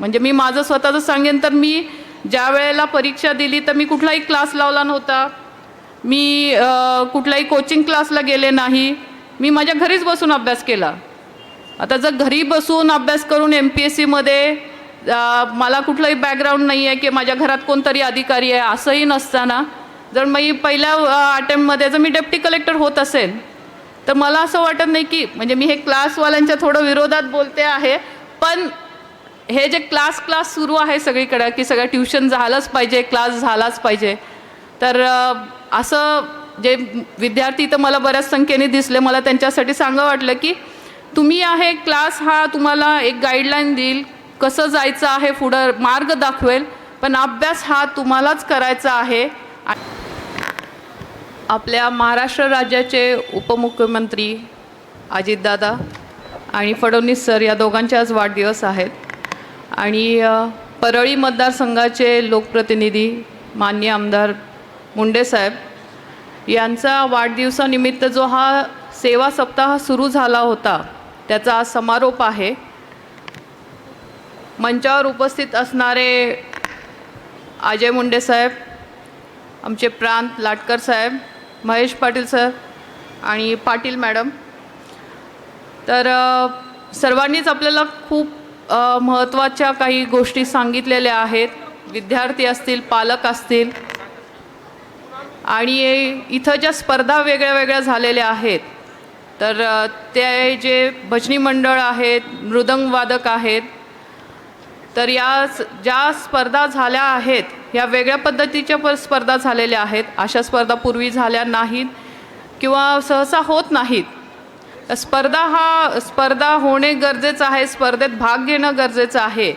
म्हणजे मी माझं स्वतःचं सांगेन तर मी ज्या वेळेला परीक्षा दिली तर मी कुठलाही क्लास लावला नव्हता. मी कुठलाही कोचिंग क्लासला गेले नाही. मी माझ्या घरीच बसून अभ्यास केला. आता जर घरी बसून अभ्यास करून एम पी एस सीमध्ये मला कुठलंही बॅकग्राऊंड नाही आहे की माझ्या घरात कोणतरी अधिकारी आहे असंही नसताना जर मी पहिल्या अटेम्प्टमध्ये जर मी डेप्टी कलेक्टर होत असेल तर मला असं वाटत नाही की म्हणजे मी हे क्लासवाल्यांच्या थोडं विरोधात बोलते आहे पण हे जे क्लास क्लास सुरू आहे सगळीकडं की सगळं ट्युशन झालंच पाहिजे क्लास झालाच पाहिजे. तर असं जे विद्यार्थी तर मला बऱ्याच संख्येने दिसले मला त्यांच्यासाठी सांगा वाटलं की तुम्ही आहे क्लास हा तुम्हाला एक गाईडलाईन देईल कसं जायचं आहे पुढं मार्ग दाखवेल पण अभ्यास हा तुम्हालाच करायचा आहे. आपल्या महाराष्ट्र राज्याचे उपमुख्यमंत्री अजितदादा आणि फडणवीस सर या दोघांचे आज वाढदिवस आहेत. आणि परळी मतदारसंघाचे लोकप्रतिनिधी मान्य आमदार मुंडे साहेब यांचा वाढदिवसानिमित्त जो हा सेवा सप्ताह सुरू झाला होता त्याचा आज समारोप आहे. मंचावर उपस्थित असणारे अजय मुंडे साहेब आमचे प्रांत लाटकर साहेब महेश पाटील सर आणि पाटील मॅडम. तर सर्वांनीच आपल्याला खूप महत्त्वाच्या काही गोष्टी सांगितलेल्या आहेत. विद्यार्थी असतील पालक असतील. आणि इथं ज्या स्पर्धा वेगळ्या वेगळ्या झालेल्या आहेत तर ते जे भजनी मंडळ आहेत मृदंगवादक आहेत तर या ज्या स्पर्धा झाल्या आहेत या वेगळ्या पद्धतीच्या पण स्पर्धा झालेल्या आहेत. अशा स्पर्धा पूर्वी झाल्या नाहीत किंवा सहसा होत नाहीत. स्पर्धा हा स्पर्धा होणे गरजेचं आहे स्पर्धेत भाग घेणं गरजेचं आहे.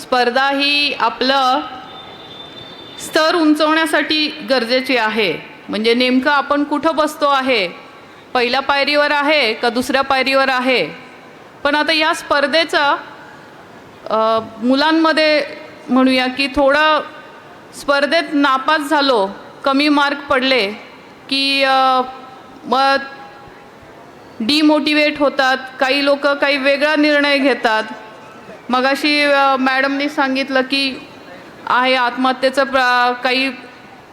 स्पर्धा ही आपलं स्तर उंचवण्यासाठी गरजेची आहे. म्हणजे नेमकं आपण कुठं बसतो आहे? पहिल्या पायरीवर आहे का दुसऱ्या पायरीवर आहे? पण आता या स्पर्धेचं मुलांमध्ये म्हणूया की थोडं स्पर्धेत नापास झालो कमी मार्क पडले की मग डिमोटिवेट होतात. काही लोक काही वेगळा निर्णय घेतात. मगाशी मॅडमनी सांगितलं की आहे आत्महत्येचं प्र काही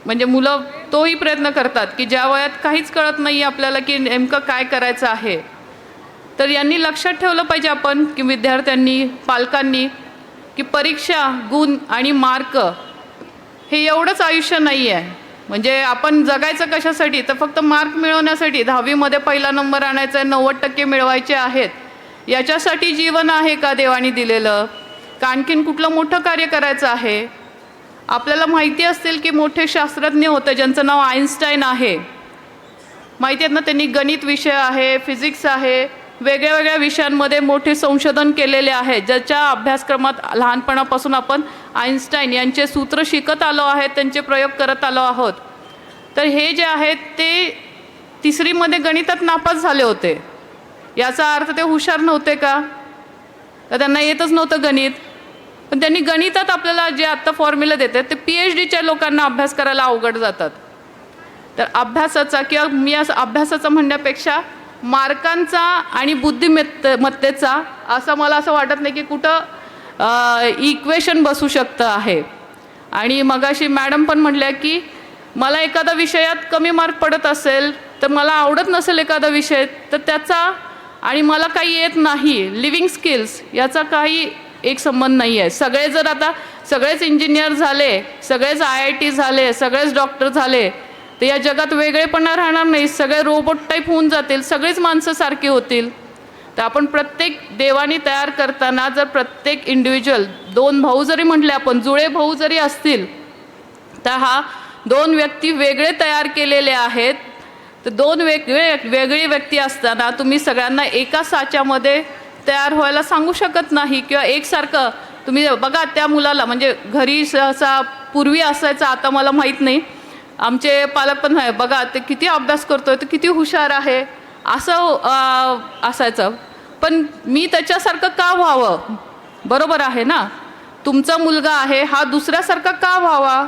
म्हणजे मुलं तोही प्रयत्न करतात की ज्या वयात काहीच कळत नाही आपल्याला की नेमकं काय करायचं आहे. तर यांनी लक्षात ठेवलं पाहिजे आपण की विद्यार्थ्यांनी पालकांनी की परीक्षा गुण आणि मार्क हे एवढंच आयुष्य नाही आहे म्हणजे आपण जगायचं कशासाठी? तर फक्त मार्क मिळवण्यासाठी. दहावीमध्ये पहिला नंबर आणायचा आहे नव्वद टक्के मिळवायचे आहेत. याच्यासाठी जीवन आहे का देवाने दिलेलं? का आणखीन कुठलं मोठं कार्य करायचं आहे? आपल्याला माहिती असतील की मोठे शास्त्रज्ञ होते ज्यांचं नाव आईन्स्टाईन आहे. माहिती आहेत ना त्यांनी गणित विषय आहे फिजिक्स आहे वेगळ्या वेगळ्या विषयांमध्ये मोठे संशोधन केलेले आहे ज्याच्या अभ्यासक्रमात लहानपणापासून आपण आईन्स्टाईन यांचे सूत्र शिकत आलो आहेत त्यांचे प्रयोग करत आलो आहोत. तर हे जे आहेत ते तिसरीमध्ये गणितात नापास झाले होते. याचा अर्थ ते हुशार नव्हते का? तर त्यांना येतच नव्हतं गणित. पण त्यांनी गणितात आपल्याला जे आत्ता फॉर्म्युला देतात ते पी एच डीच्या लोकांना अभ्यास करायला अवघड जातात. तर अभ्यासाचा किंवा मी असं अभ्यासाचा म्हणण्यापेक्षा मार्कांचा आणि बुद्धिमत्ते मत्तेचा असं मला असं वाटत नाही की कुठं इक्वेशन बसू शकतं आहे. आणि मगाशी मॅडम पण म्हणल्या की मला एखादा विषयात कमी मार्क पडत असेल तर मला आवडत नसेल एखादा विषय तर त्याचा आणि मला काही येत नाही. लिव्हिंग स्किल्स याचा काही एक संबंध नाही आहे सगळे जर आता सगळेच इंजिनियर झाले सगळेच आय आय टी झाले सगळेच डॉक्टर झाले तर या जगात वेगळेपणा राहणार नाही सगळे रोबोट टाईप होऊन जातील सगळीच माणसं सारखी होतील. तर आपण प्रत्येक देवानी तयार करताना जर प्रत्येक इंडिव्हिज्युअल दोन भाऊ जरी म्हटले आपण जुळे भाऊ जरी असतील तर हा दोन व्यक्ती वेगळे तयार केलेले आहेत. तर दोन वेगळे वेगळी व्यक्ती असताना तुम्ही सगळ्यांना एका साच्यामध्ये तयार व्हायला सांगू शकत नाही किंवा एकसारखं तुम्ही बघा त्या मुलाला म्हणजे घरी सहसा पूर्वी असायचं आता मला माहीत नाही. आमचे पालक पण आहे बघा ते किती अभ्यास करतोय तर किती हुशार आहे. असं असायचं. पण मी त्याच्यासारखं का व्हावं? बरोबर आहे ना? तुमचा मुलगा आहे हा दुसऱ्यासारखा का व्हावा?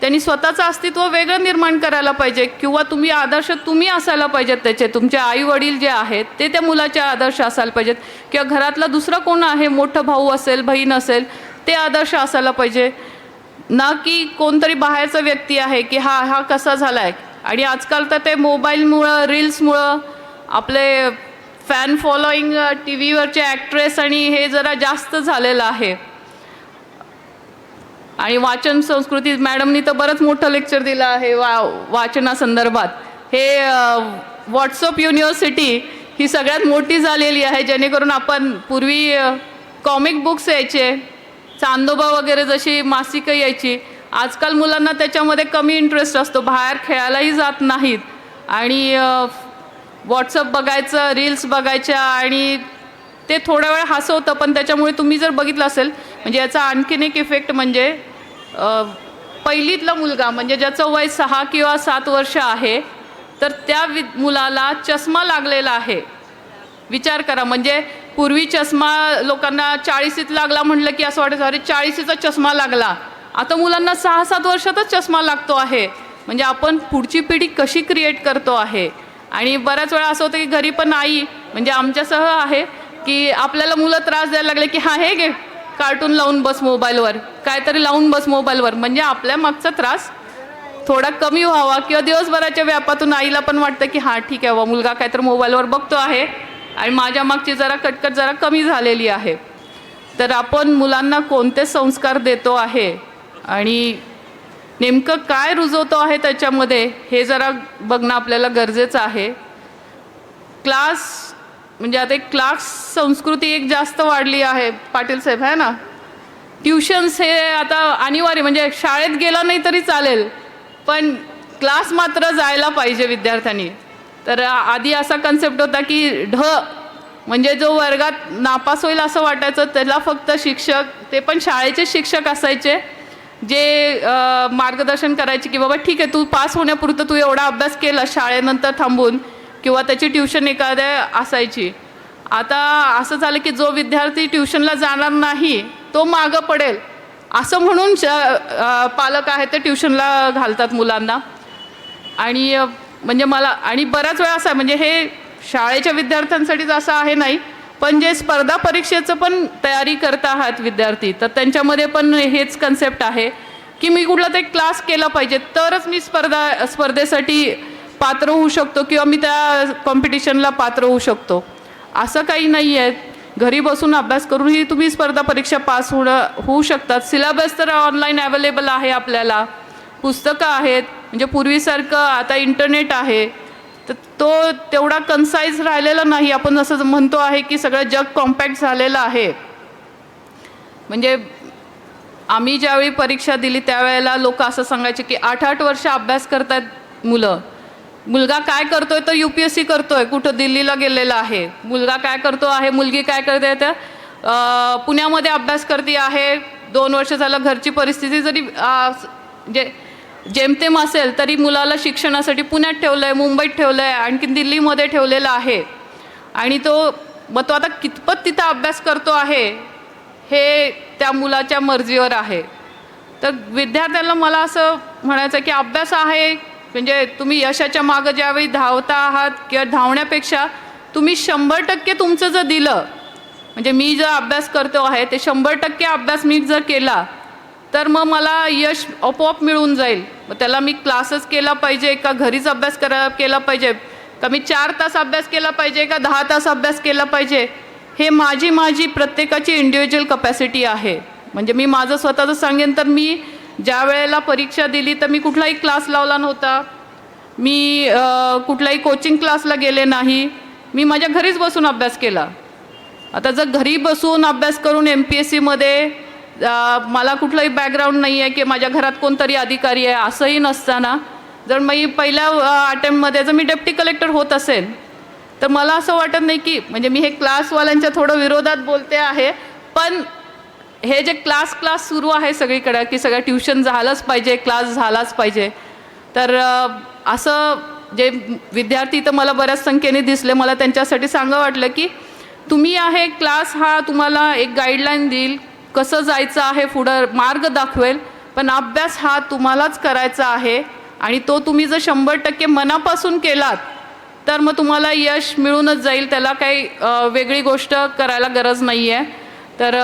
त्यांनी स्वतःचं अस्तित्व वेगळं निर्माण करायला पाहिजे किंवा तुम्ही आदर्श तुम्ही असायला पाहिजेत त्याचे. तुमचे आई वडील जे आहेत ते त्या मुलाचे आदर्श असायला पाहिजेत. किंवा घरातला दुसरा कोण आहे मोठं भाऊ असेल बहीण असेल ते आदर्श असायला पाहिजे. ना की कोणतरी बाहेरचा व्यक्ती आहे की हा हा कसा झाला आहे आणि आजकाल तर ते मोबाईलमुळं रील्समुळं आपले फॅन फॉलोईंग टी व्हीवरचे ॲक्ट्रेस आणि हे जरा जास्त झालेलं आहे. आणि वाचन संस्कृती मॅडमनी तर बरंच मोठं लेक्चर दिलं आहे वा वाचनासंदर्भात. हे व्हॉट्सअप युनिव्हर्सिटी ही सगळ्यात मोठी झालेली आहे जेणेकरून आपण पूर्वी कॉमिक बुक्स यायचे चांदोबा वगैरे जशी मासिकं यायची आजकाल मुलांना त्याच्यामध्ये कमी इंटरेस्ट असतो बाहेर खेळायलाही जात नाहीत. आणि व्हॉट्सअप बघायचं रील्स बघायच्या आणि ते थोड्या वेळ हसवतं पण त्याच्यामुळे तुम्ही जर बघितलं असेल म्हणजे याचा आणखीन एक इफेक्ट म्हणजे पहिलीतला मुलगा म्हणजे ज्याचं वय सहा किंवा सात वर्ष आहे तर त्या वि मुलाला चष्मा लागलेला आहे. विचार करा म्हणजे पूर्वी चष्मा लोकांना चाळीसीत लागला म्हटलं की असं वाटायचं अरे चाळीसीचा चष्मा लागला. आता मुलांना सहा सात वर्षातच चष्मा लागतो आहे. म्हणजे आपण पुढची पिढी कशी क्रिएट करतो आहे? आणि बऱ्याच वेळा असं होतं की घरी पण आई म्हणजे आमच्यासह आहे की आपल्याला मुलं त्रास द्यायला लागले की हा हे घे कार्टून लावून बस मोबाईलवर काहीतरी लावून बस मोबाईलवर. म्हणजे आपल्या मागचा त्रास थोडा कमी व्हावा किंवा दिवसभराच्या व्यापातून आईला पण वाटतं की हां ठीक आहे वा मुलगा काहीतरी मोबाईलवर बघतो आहे आणि माझ्या मागची जरा कटकट जरा कमी झालेली आहे. तर आपण मुलांना कोणते संस्कार देतो आहे? आणि नेमकं काय रुजवतो आहे त्याच्यामध्ये हे जरा बघणं आपल्याला गरजेचं आहे. क्लास म्हणजे आता एक क्लास संस्कृती एक जास्त वाढली आहे पाटील साहेब आहे ना? ट्युशन्स हे आता अनिवार्य म्हणजे शाळेत गेला नाही तरी चालेल पण क्लास मात्र जायला पाहिजे विद्यार्थ्यांनी. तर आधी असा कन्सेप्ट होता की ढ म्हणजे जो वर्गात नापास होईल असं वाटायचं त्याला फक्त शिक्षक ते पण शाळेचे शिक्षक असायचे. जे मार्गदर्शन करायचे की बाबा ठीक आहे तू पास होण्यापुरतं तू एवढा अभ्यास केला शाळेनंतर थांबून किंवा त्याची ट्युशन एखाद्या असायची. आता असं झालं की जो विद्यार्थी ट्युशनला जाणार नाही तो मागं पडेल. असं म्हणून श पालक आहेत ते ट्युशनला घालतात मुलांना. आणि म्हणजे मला आणि बऱ्याच वेळा असं आहे म्हणजे हे शाळेच्या विद्यार्थ्यांसाठीच असं आहे नाही पण जे स्पर्धा परीक्षेचं पण तयारी करत आहात विद्यार्थी तर त्यांच्यामध्ये पण हेच कन्सेप्ट आहे की मी कुठला तरी क्लास केला पाहिजे. तरच मी स्पर्धा स्पर्धेसाठी पात्र होऊ शकतो किंवा मी त्या कॉम्पिटिशनला पात्र होऊ शकतो. असं काही नाही आहे घरी बसून अभ्यास करूनही तुम्ही स्पर्धा परीक्षा पास होणं होऊ शकतात. सिलेबस तर ऑनलाईन अवेलेबल आहे आपल्याला. पुस्तकं आहेत. म्हणजे पूर्वीसारखं आता इंटरनेट आहे. तर तो तेवढा कन्साईज राहिलेला नाही. आपण जसं म्हणतो आहे की सगळं जग कॉम्पॅक्ट झालेलं आहे. म्हणजे आम्ही ज्यावेळी परीक्षा दिली त्यावेळेला लोक असं सांगायचे की आठ आठ वर्ष अभ्यास करतायत मुलं. मुलगा काय करतोय तर यू पी एस सी करतोय कुठं दिल्लीला गेलेला आहे. मुलगा काय करतो आहे मुलगी काय करते तर पुण्यामध्ये अभ्यास करते आहे. दोन वर्ष झालं घरची परिस्थिती जरी अं, जे म्हणजे जेमतेम असेल तरी मुलाला शिक्षणासाठी पुण्यात ठेवलं आहे मुंबईत ठेवलं आहे आणखी दिल्लीमध्ये ठेवलेलं आहे. आणि तो मग तो आता कितपत तिथं अभ्यास करतो आहे हे त्या मुलाच्या मर्जीवर आहे. तर विद्यार्थ्याला मला असं म्हणायचं की अभ्यास आहे म्हणजे तुम्ही यशाच्या मागं ज्यावेळी धावता आहात किंवा धावण्यापेक्षा तुम्ही शंभर टक्के तुमचं जर दिलं म्हणजे मी जर अभ्यास करतो आहे ते शंभर टक्के अभ्यास मी जर केला तर मग मला यश आपोआप मिळून जाईल. मग त्याला मी क्लासेस केला पाहिजे का घरीच अभ्यास करा केला पाहिजे? का मी चार तास अभ्यास केला पाहिजे का दहा तास अभ्यास केला पाहिजे? हे माझी माझी प्रत्येकाची इंडिव्हिज्युअल कपॅसिटी आहे. म्हणजे मी माझं स्वतःचं सांगेन तर मी ज्या वेळेला परीक्षा दिली तर मी कुठलाही क्लास लावला नव्हता. मी कुठलाही कोचिंग क्लासला गेले नाही. मी माझ्या घरीच बसून अभ्यास केला. आता जर घरी बसून अभ्यास करून एम पी एस सीमध्ये मला कुठलंही बॅकग्राऊंड नाही आहे की माझ्या घरात कोणतरी अधिकारी आहे असंही नसताना. जर मी पहिल्या अटेम्प्टमध्ये जर मी डेप्टी कलेक्टर होत असेल तर मला असं वाटत नाही की म्हणजे मी हे क्लासवाल्यांच्या थोडं विरोधात बोलते आहे पण हे जे क्लास क्लास सुरू आहे सगळीकडे की सगळं ट्युशन झालंच पाहिजे क्लास झालाच पाहिजे. तर असं जे विद्यार्थी तर मला बऱ्याच संख्येने दिसले मला त्यांच्यासाठी सांगा वाटलं की तुम्ही आहे क्लास हा तुम्हाला एक गाईडलाईन देईल कसं जायचं आहे पुढं मार्ग दाखवेल पण अभ्यास हा तुम्हालाच करायचा आहे आणि तो तुम्ही जर शंभर टक्के मनापासून केलात तर मग तुम्हाला यश मिळूनच जाईल. त्याला काही वेगळी गोष्ट करायला गरज नाही आहे तर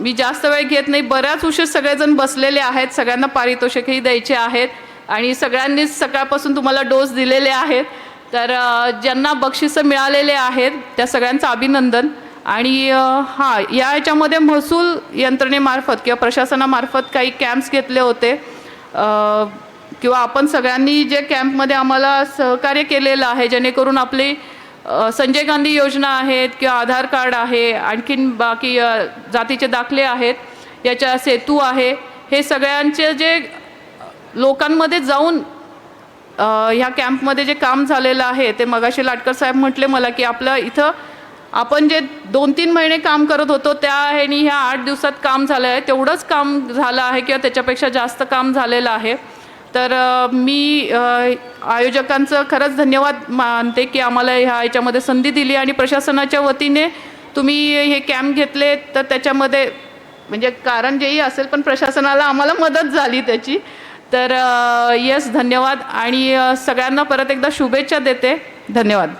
मी जास्त वेळ घेत नाही. बऱ्याच उशीर सगळेजण बसलेले आहेत. सगळ्यांना पारितोषिकही द्यायचे आहेत आणि सगळ्यांनीच सकाळपासून तुम्हाला डोस दिलेले आहेत. तर ज्यांना बक्षिसं मिळालेले आहेत त्या सगळ्यांचं अभिनंदन. आणि हां या याच्यामध्ये महसूल यंत्रणेमार्फत किंवा प्रशासनामार्फत काही कॅम्प्स घेतले होते. किंवा आपण सगळ्यांनी जे कॅम्पमध्ये आम्हाला सहकार्य केलेलं आहे जेणेकरून आपली संजय गांधी योजना आहेत किंवा आधार कार्ड आहे आणखीन बाकी जातीचे दाखले आहेत याच्या सेतू आहे हे सगळ्यांचे जे लोकांमध्ये जाऊन ह्या कॅम्पमध्ये जे काम झालेलं आहे ते मगाशी लाटकर साहेब म्हटले मला की आपलं इथं आपण जे दोन तीन महिने काम करत होतो त्या ह्यानी ह्या आठ दिवसात काम झालं आहे. तेवढंच काम झालं आहे किंवा त्याच्यापेक्षा जास्त काम झालेलं आहे. तर मी आयोजकांचं खरंच धन्यवाद मानते की आम्हाला ह्या याच्यामध्ये संधी दिली आणि प्रशासनाच्या वतीने तुम्ही हे कॅम्प घेतले तर त्याच्यामध्ये म्हणजे कारण जेही असेल पण प्रशासनाला आम्हाला मदत झाली त्याची. तर येस धन्यवाद आणि सगळ्यांना परत एकदा शुभेच्छा देते. धन्यवाद.